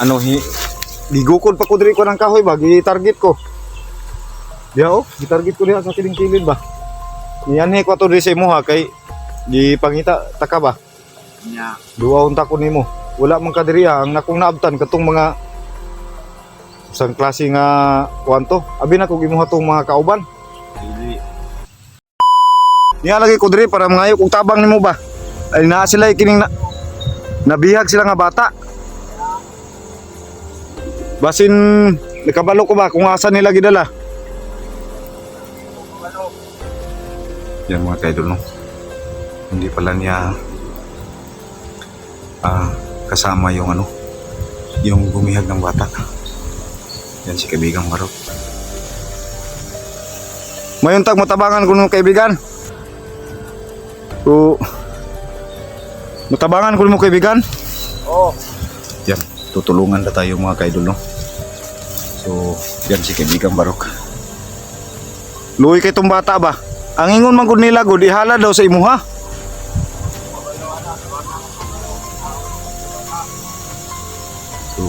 ano hi gigukod pa ko diri ko ng kahoy ba? Gi-target ko. Diya oh gi-target ko diha sa kiling kilid ba? Yan ko to diri sa imo ha kay gipangita taka ba? Nya. duwa unta ko nimo. Wala man ka diri ang nakong naabtan katong mga isang klase nga kwanto. Abi na kog imuha tong mga kauban. Dili. niya lagi ko diri para mangayo kog tabang nimo ba? Ay naa sila kining na, nabihag sila nga bata basin nakabalo ko ba kung asa nila gidala yan mga kaidol no? Hindi pala niya ah, kasama yung ano yung bumihag ng bata. Yan si kaibigang Marok mayon tag matabangan ko ng kaibigan. O matabangan ko mo kaibigan? Oh. yan tutulungan na tayo mga kaidol no? So yan si kaibigang Barok. Luwi kay tong bata ba? Ang ingon man gud nila gud ihala daw sa imuha so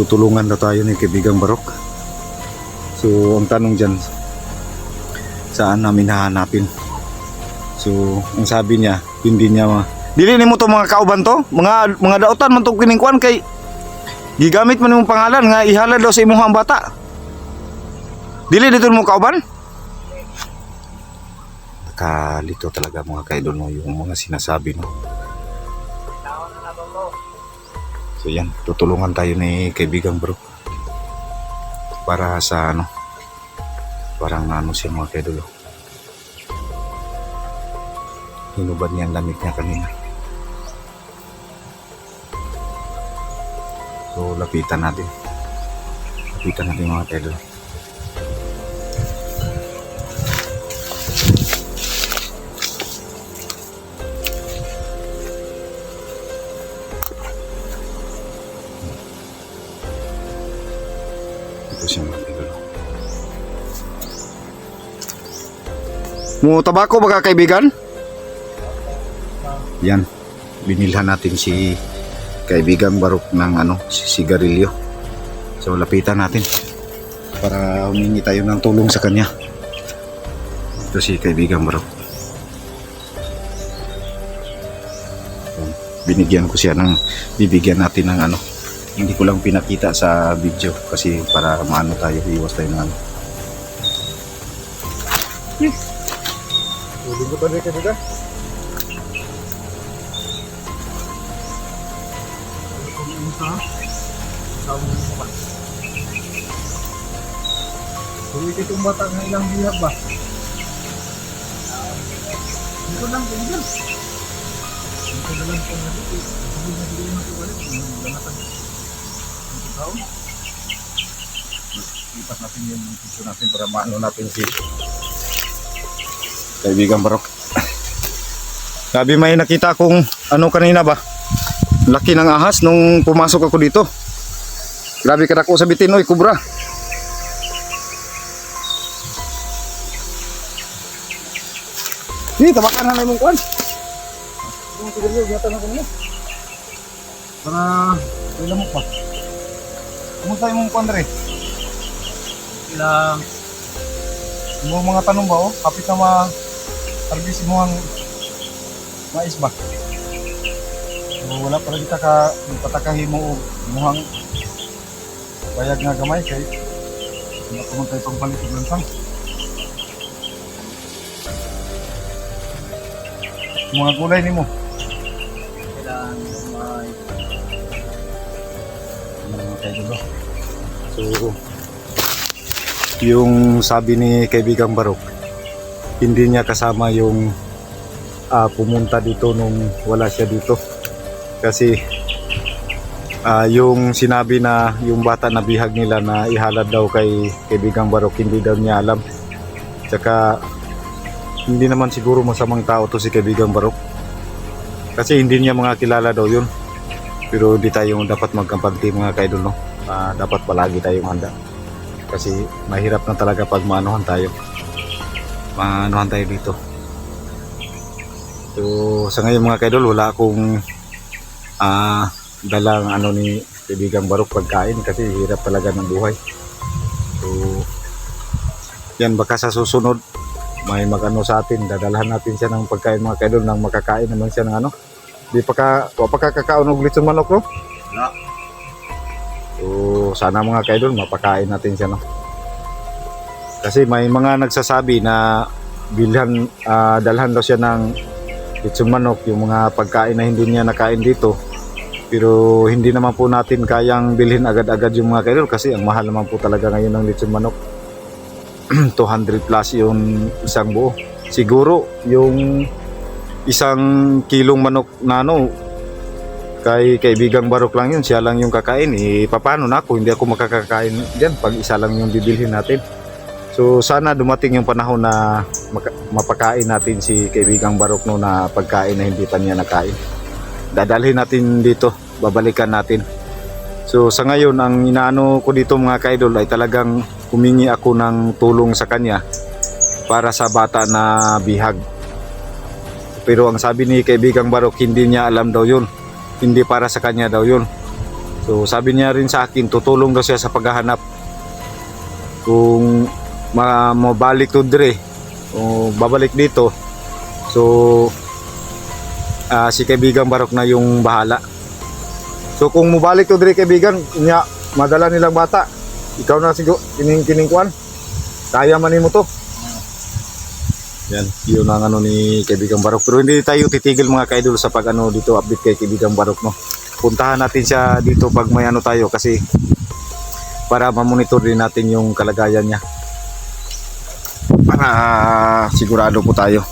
tutulungan na tayo ni kaibigang Barok. So ang tanong dyan saan namin hahanapin? So ang sabi niya hindi niya Dili nimo to mga kauban to, mga mga dautan man to kining kay gigamit man imong pangalan nga ihala daw sa imong bata. Dili dito mo kauban? Nakalito talaga mga kaidol no yung mga sinasabi no. So yan, tutulungan tayo ni kaibigang bro. Para sa ano, parang ano siya mga kaidol. Hinubad niya ang damit niya kanina. So, lapitan natin. Lapitan natin mga kaidol. Ito siya mga kaidol. Mo tabako ba ka kaibigan? Yan. Binilhan natin si kaibigang barok ng ano, si sigarilyo. So lapitan natin para humingi tayo ng tulong sa kanya. Ito si kaibigang barok. Binigyan ko siya ng bibigyan natin ng ano. Hindi ko lang pinakita sa video kasi para maano tayo, iwas tayo ng ano. Tulong ko ba rin kaibigan? Tuloy ka itong bata ng ilang bihag ba? Dito lang, kaibigan. Dito na lang kung nandito. Hindi na hindi na tuwalit. Lamatan. Dito tao. Lipat natin yung piso natin para maano natin si kaibigan Barok. Sabi may nakita kong ano kanina ba? Laki ng ahas nung pumasok ako dito. Grabe ka ako sa bitin, oy, kubra. Ni, tabakan na mong kuan. Na. Para, wala mo pa. Kumusta yung mong kuan dere? Ilang. Yung mga tanong ba, oh? Kapit na ma... Arbis mo ang mais ba? So, wala pa rin ka ka patakahi mo og muhang bayag nga gamay kay wala pa man tayo pagpalit og lansang. Mga gulay. May. Mga kaibigan. So, yung sabi ni kaibigang Barok, hindi niya kasama yung ah, pumunta dito nung wala siya dito. Kasi ah, yung sinabi na yung bata na bihag nila na ihalad daw kay kaibigang Barok, hindi daw niya alam. Tsaka hindi naman siguro masamang tao to si kaibigang Barok. Kasi hindi niya mga kilala daw yun. Pero hindi tayo dapat magkampante mga kaidol no. Ah, dapat palagi tayong handa. Kasi mahirap na talaga pag maanuhan tayo. Maanuhan tayo dito. So sa ngayon mga kaidol wala akong ah dalang ano ni kaibigang Barok pagkain kasi hirap talaga ng buhay. So, yan baka sa susunod may magano sa atin, dadalhan natin siya ng pagkain mga kaidol nang makakain naman siya ng ano. Di pa ka, wa pa ka kakaon og lechon manok no? Wala. So, sana mga kaidol, mapakain natin siya, no? Kasi may mga nagsasabi na bilhan, ah, dalhan daw siya ng lechon manok, yung mga pagkain na hindi niya nakain dito. Pero hindi naman po natin kayang bilhin agad-agad yung mga kaidol kasi ang mahal naman po talaga ngayon ng lechon manok. 200 plus yung isang buo. Siguro yung isang kilong manok na ano, kay kaibigang Barok lang yun, siya lang yung kakain. Eh, paano na ako? Hindi ako makakakain diyan pag isa lang yung bibilhin natin. So, sana dumating yung panahon na mapakain natin si kaibigang Barok no na pagkain na hindi pa niya nakain. Dadalhin natin dito, babalikan natin. So, sa ngayon, ang inaano ko dito mga kaidol ay talagang humingi ako ng tulong sa kanya para sa bata na bihag. Pero ang sabi ni kaibigang Barok, hindi niya alam daw yun hindi para sa kanya daw yun. So sabi niya rin sa akin, tutulong daw siya sa paghahanap. Kung ma mabalik to dire, o babalik dito, so ah, si kaibigan Barok na yung bahala. So kung mabalik to dire kaibigan, niya madala nilang bata, ikaw na sigo, kining kining kuan. Kaya man mo to. Yan, yun ang ano ni Kaibigang Barok. Pero hindi tayo titigil mga kaidol sa pag ano dito update kay Kaibigang Barok no. Puntahan natin siya dito pag may ano tayo kasi para ma-monitor din natin yung kalagayan niya. Para sigurado po tayo.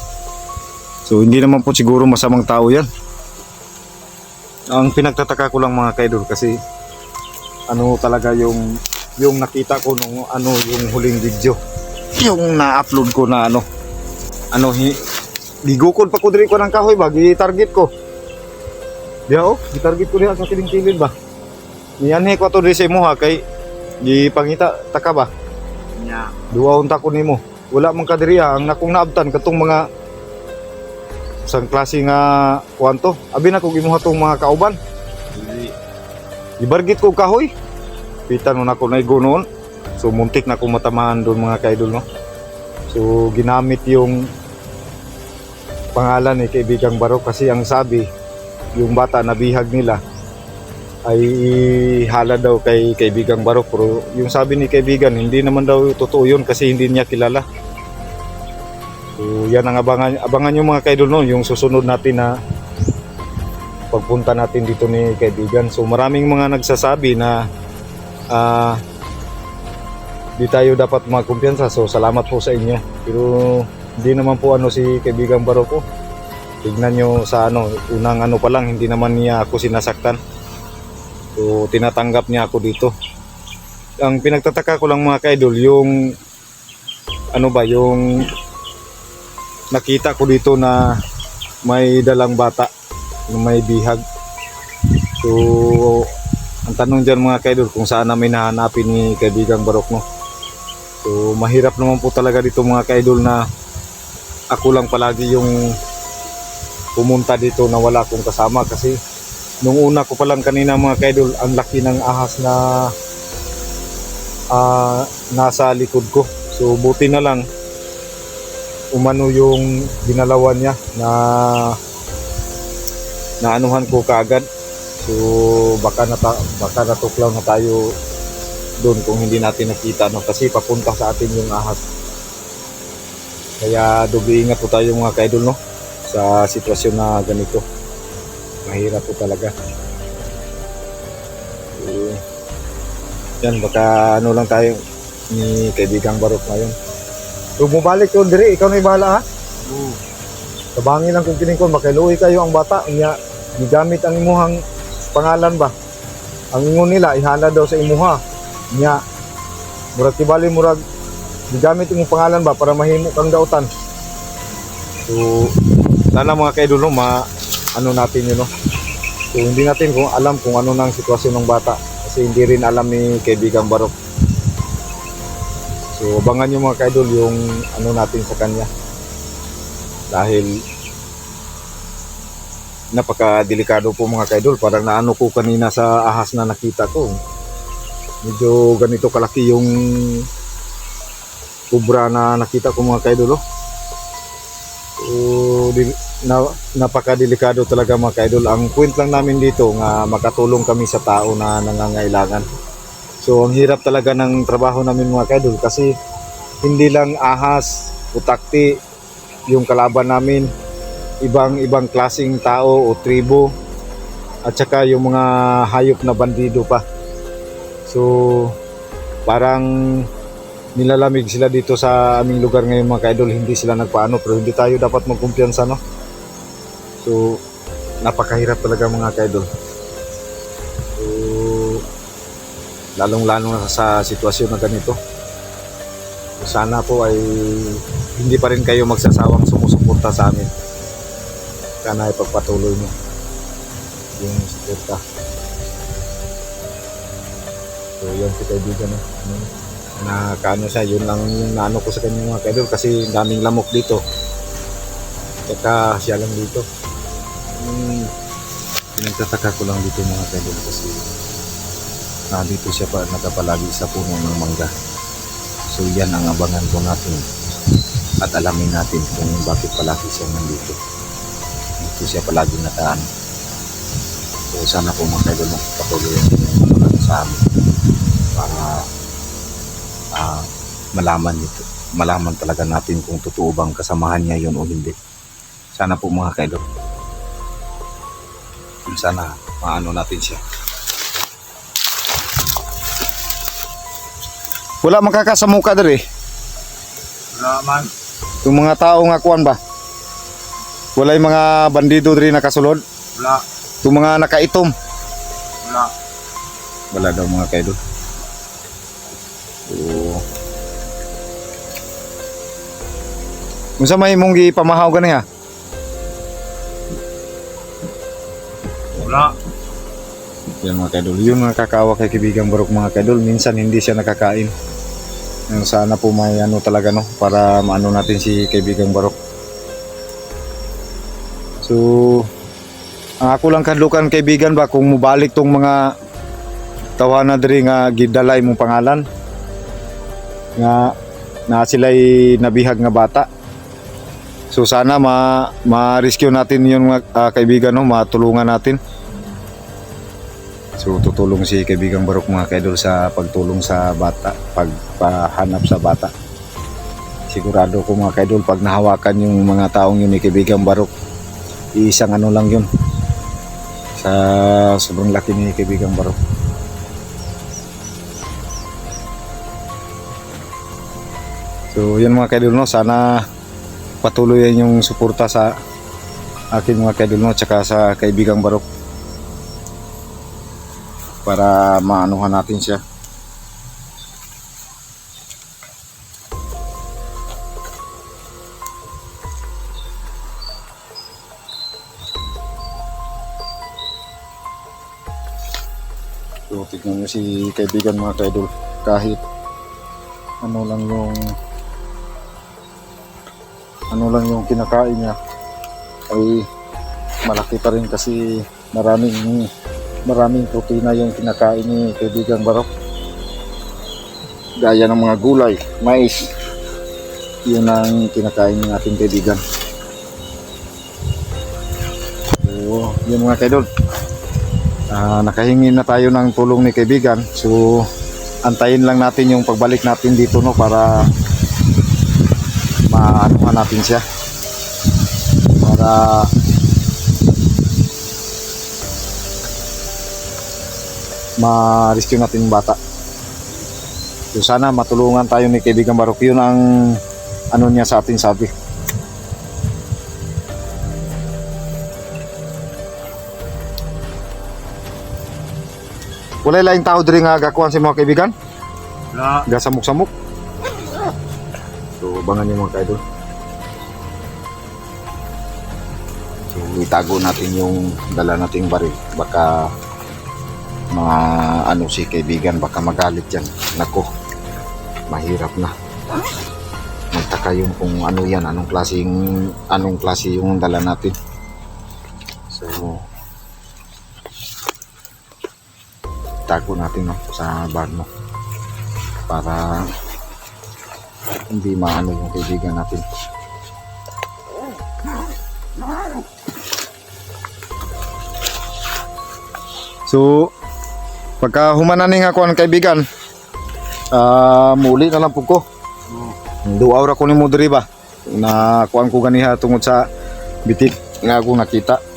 So hindi naman po siguro masamang tao yan. Ang pinagtataka ko lang mga kaidol kasi ano talaga yung yung nakita ko nung ano yung huling video. Yung na-upload ko na ano ano hi gigukod pa ko diri ko ng kahoy ba gi-target ko diha oh gi-target ko diha sa kiling-kilid ba niyanhe ko to diri sa imo ha kay gipangita taka ba Niya. duwa unta ko nimo wala man ka diri ha. ang nakong naabtan katong mga sang klase nga kwanto abi na ko gimuha tong mga kauban. Dili. gibargit ko kahoy. Pitan mo na ko na noon so muntik na ko matamaan doon mga kaidol no? So ginamit yung pangalan ni kaibigang Barok kasi ang sabi yung bata na bihag nila ay hala daw kay kaibigang Barok. Pero yung sabi ni kaibigan hindi naman daw totoo yun kasi hindi niya kilala so yan ang abangan abangan yung mga kaidol no? Yung susunod natin na pagpunta natin dito ni kaibigan. So maraming mga nagsasabi na ah di tayo dapat magkumpiyansa. So salamat po sa inyo. Pero hindi naman po ano si kaibigang Baroko. Tignan nyo sa ano unang ano pa lang hindi naman niya ako sinasaktan. So tinatanggap niya ako dito. Ang pinagtataka ko lang mga kaidol yung ano ba yung nakita ko dito na may dalang bata may bihag. So ang tanong dyan mga kaidol kung saan namin nahanapin ni kaibigang Barok no? So mahirap naman po talaga dito mga kaidol na ako lang palagi yung pumunta dito na wala akong kasama. Kasi nung una ko pa lang kanina mga kaidol ang laki ng ahas na ah, nasa likod ko. So buti na lang umano yung ginalawan niya na naanuhan ko kaagad. So baka nata baka natuklaw na tayo doon kung hindi natin nakita no? Kasi papunta sa atin yung ahas. Kaya doble ingat po tayo mga kaidol no? Sa sitwasyon na ganito. Mahirap po talaga. So, yan baka ano lang tayo ni kaibigang Barok ngayon kung bumalik yun dire ikaw na ibahala ha Oo. Tabangin lang kung kiningkon, makiluwi kayo ang bata. Niya, gigamit ang imuhang pangalan ba? Ang ingon nila, ihala daw sa imuha. Niya, murag tibali, murag, gigamit imong pangalan ba para mahimo kang dautan. So, sana mga kaidol, no, ma, ano natin yun, no? So, hindi natin kung alam kung ano nang sitwasyon ng bata. Kasi hindi rin alam ni kaibigang Barok. So, abangan nyo mga kaidol yung ano natin sa kanya dahil napaka-delikado po mga kaidol. Parang naano ko kanina sa ahas na nakita ko. Medyo ganito kalaki yung kubra na nakita ko mga kaidol. Oh. So, na, napaka-delikado talaga mga kaidol. Ang point lang namin dito nga makatulong kami sa tao na nangangailangan. So, ang hirap talaga ng trabaho namin mga kaidol kasi hindi lang ahas, utakti, yung kalaban namin, ibang-ibang klasing tao o tribo, at saka yung mga hayop na bandido pa. So, parang nilalamig sila dito sa aming lugar ngayon mga kaidol. Hindi sila nagpaano pero hindi tayo dapat magkumpiyansa no. So, napakahirap talaga mga kaidol. So, lalong-lalo na sa sitwasyon na ganito. Sana po ay hindi pa rin kayo magsasawang sumusuporta sa amin. Sana ay pagpatuloy nyo yung suporta. So, yan si kaibigan. No? Ano, na kaano siya, yun lang yung naano ko sa kanya mga kaidol kasi daming lamok dito. Teka, siya lang dito. Hmm, pinagtataka ko lang dito mga kaidol kasi nandito siya pa nakapalagi sa puno ng mangga. So yan ang abangan po natin at alamin natin kung bakit palagi siya nandito. Dito siya palagi nataan. So sana po mga kaidol patuloy ang sa amin para ah, malaman nito malaman talaga natin kung totoo bang kasamahan niya yun o hindi. Sana po mga kaidol. Sana maano natin siya. Wala makakasamuka dere. Wala man. Yung mga tao nga kuan ba? Wala yung mga bandido diri nakasulod. Wala. Yung mga nakaitom. Wala. Wala daw mga kaidol. So, Unsa may mong gipamahaw gani ha? Wala. Yan mga kaidol. Yung mga kakawa kay Kibigang Barok mga kaidol, minsan hindi siya nakakain. Sana po may ano talaga no, para maano natin si Kibigang Barok. So, ang ako lang kadlukan kaibigan ba kung mubalik tong mga tawana diri nga gidalay mong pangalan nga na sila'y nabihag nga bata. So sana ma ma-rescue natin yung mga ah, kaibigan no, matulungan natin. So tutulong si kaibigang Barok mga kaidol sa pagtulong sa bata, pagpahanap sa bata. Sigurado ko mga kaidol pag nahawakan yung mga taong yun ni kaibigang Barok, isang ano lang yun. Sa sobrang laki ni kaibigang Barok. So yun mga kaidol no, sana patuloy yung suporta sa akin mga kaidol no, tsaka sa kaibigang Barok para maanuhan natin siya. So, tignan nyo si kaibigan mga kaidol. Kahit ano lang yung ano lang yung kinakain niya ay malaki pa rin kasi maraming maraming protina yung kinakain ni kaibigang Barok. Gaya ng mga gulay, mais. Yun ang kinakain ng ating kaibigan. So, yun mga kaidol. Ah, nakahingi na tayo ng tulong ni kaibigan. So, antayin lang natin yung pagbalik natin dito no para maanuhan natin siya. Para ma-rescue natin yung bata. So sana matulungan tayo ni kaibigan Barok. Yun ang ano niya sa ating sabi. Wala laing tao diri nga gakuan si mga kaibigan. Wala. Gasamok-samok. So abangan niyo mga kaidol. So itago natin yung dala nating baril. Baka mga ano si kaibigan baka magalit yan. Nako mahirap na. Magtaka yung kung ano yan anong klaseng anong klase yung dala natin. So tago natin no, sa bag no para hindi maano yung kaibigan natin. So, pagka humananing ako ang kaibigan, ah muli na lang po ko. Oo. Duaw ra ko ni mo diri ba? Na kuan ko ganiha tungod sa bitik nga ako nakita.